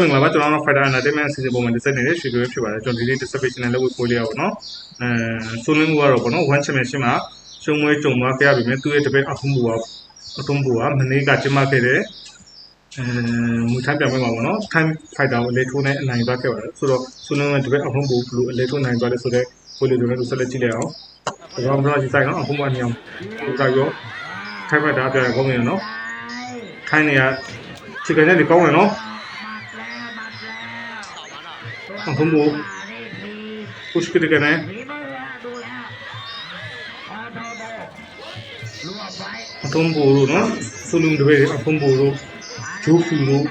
မင်္ဂလာပါကျွန်တော်တို့ Fighter Entertainment အစီအစဉ်ပုံမှန်တစ်ဆက်နေတဲ့ရွှေတွေဖြစ်ပါတယ်ကျွန်တော်ဒီနေ့ distribution နဲ့လုပ်ဖို့ပို့လေးရပါတော့အဲဆိုလင်းမှုကတော့ပေါ့နော် one championship မှာရှုံးမွေးကြုံသွားခဲ့ရပြီမဲ့သူ့ရဲ့တပည့်အခုမှုကအထုံးဘူးကမနေ့ကကျင်းပခဲ့တဲ့အဲမူထိုင်းပြန်ပွဲမှာပေါ့နော် time fighter ကိုလေထိုးနဲ့အနိုင်သွားခဲ့ပါတယ်ဆိုတော့ဆိုလင်းရဲ့တပည့်အခုမှုဘလို့လေထိုးနိုင်သွားလဲဆိုတော့ပို့လေးတွေလည်းဆက်လက်ကြည့်လိုက်အောင်ဒါမှမဟုတ်ဒီဆိုင်နော်အခုမှနေအောင်ဒီကရောထိုင်းဘက်ဒါပြရကောင်းနေနော်ထိုင်းနေရခြေကနေဒီကောင်းနေနော်အခုမို့ push ကြည့်ကနေ အခုမို့လို့နော်ဆူလုံတွေအခုမို့လို့ဂျိုးဖူလို့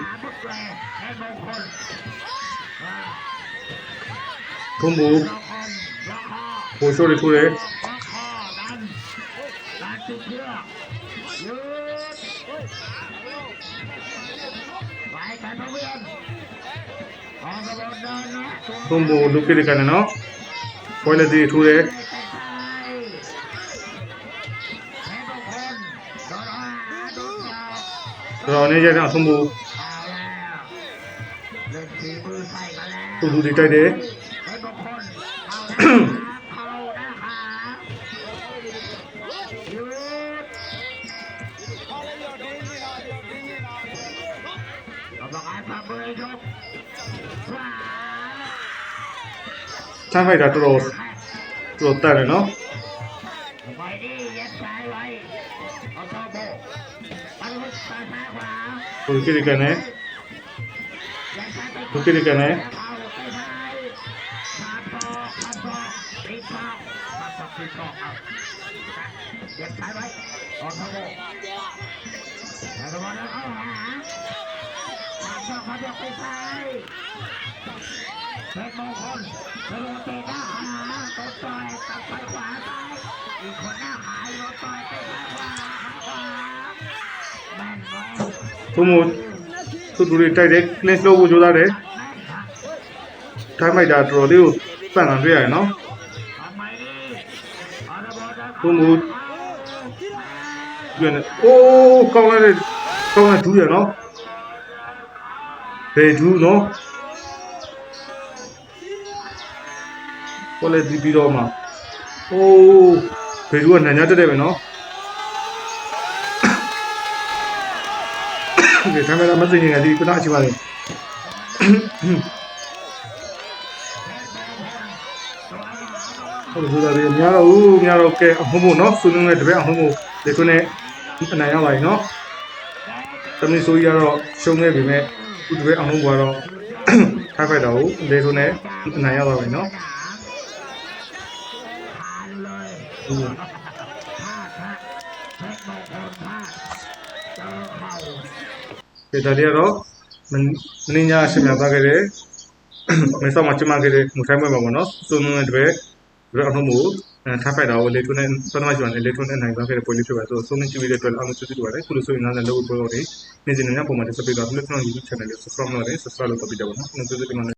အခုမို့ဟိုဆိုရီထိုးတယ်သုံးဖို့လုပ်ခဲ့တဲ့က နေနော်ပွဲလက်သေးထိုးတယ်တော့နေကြတဲ့အဆုံးဖို့သူသူတွေတိုက်တယ်ချမ်းဖိုက်တာတော်တော်တော် สร้างไฟดัดโรดโรดต่เลยเนาะคุณคิดกันไหมคุณคิดกันไหมเก็บสายไว้ออกทางโล มาต่อมาต่อไปซ้ายเพชรมงคลกระโดดเตะหน้าหาตบต่อยกลับไปขวาซ้ายอีกคนหน้าหายรถต่อยไปซ้ายขวาขวาแม่นไหม သူ့မို့သူသူတွေတိုက်တယ် clean လုပ်ဖို့ကြိုးစားတယ်ထိုင်းမိုက်တာတော်တော်လေးကိုပန့်လာတွေ့ရတယ်နော် သူ့မို့ပြန်နေအိုးကောင်းလိုက်တဲ့ကောင်းလိုက်ဒူးရနော် ဘယ်ဒူးနော်ပေါ်လေဒီပြီးတော့မှအိုးဘယ်ဒူးကနညာတက်တယ်ပဲနော်ဒီကင်မရာမသိနေတယ်ဒီကနာချပါလေဟုတ်တယ်ဆိုတာလေများတော့ဦးများတော့ကဲအမှုမို့နော်ဆွေးနွေးတဲ့တပည့်အမှုမို့ဒီခုနဲ့အနိုင်ရပါပြီနော်သမီးဆိုကြီးကတော့ရှုံးခဲ့ပြီမဲ့ ဒီတပည့်အမှုကတော့ထားဖိုက်တော့လေခုနဲ့အနိုင်ရပါပြီနော်ဒီတည်းကတော့မင်းညာရှင်များပါခဲ့တယ်မဆောက်မှာကျမခဲ့တဲ့မူထိုင်းပွဲမှာပေါ့နော်ဆွေးနွေးတဲ့တပည့်ဒီအမှုမို့ ထားဖိုက်တော့လေခုနဲ့ပထမကျန်လေခုနဲ့နိုင်ပါခဲ့တဲ့ပွဲလေးဖြစ်ပါတယ်ဆိုတော့ဆုံးနေကြည့်ပြီးတဲ့အတွက်အားလုံးကျေးဇူးတင်ပါတယ်ခုလိုဆိုရင်လည်းလောက်ပွဲတော်တွေနေ့စဉ်နေ့ပုံမှန်တက်ဆက်ပေးတော့ဒီလိုကျွန်တော် YouTube channel လေး subscribe လုပ်တယ် subscribe လုပ်ပြီးတော့ပေါ့နော်ကျေးဇူးတင်ပါတယ်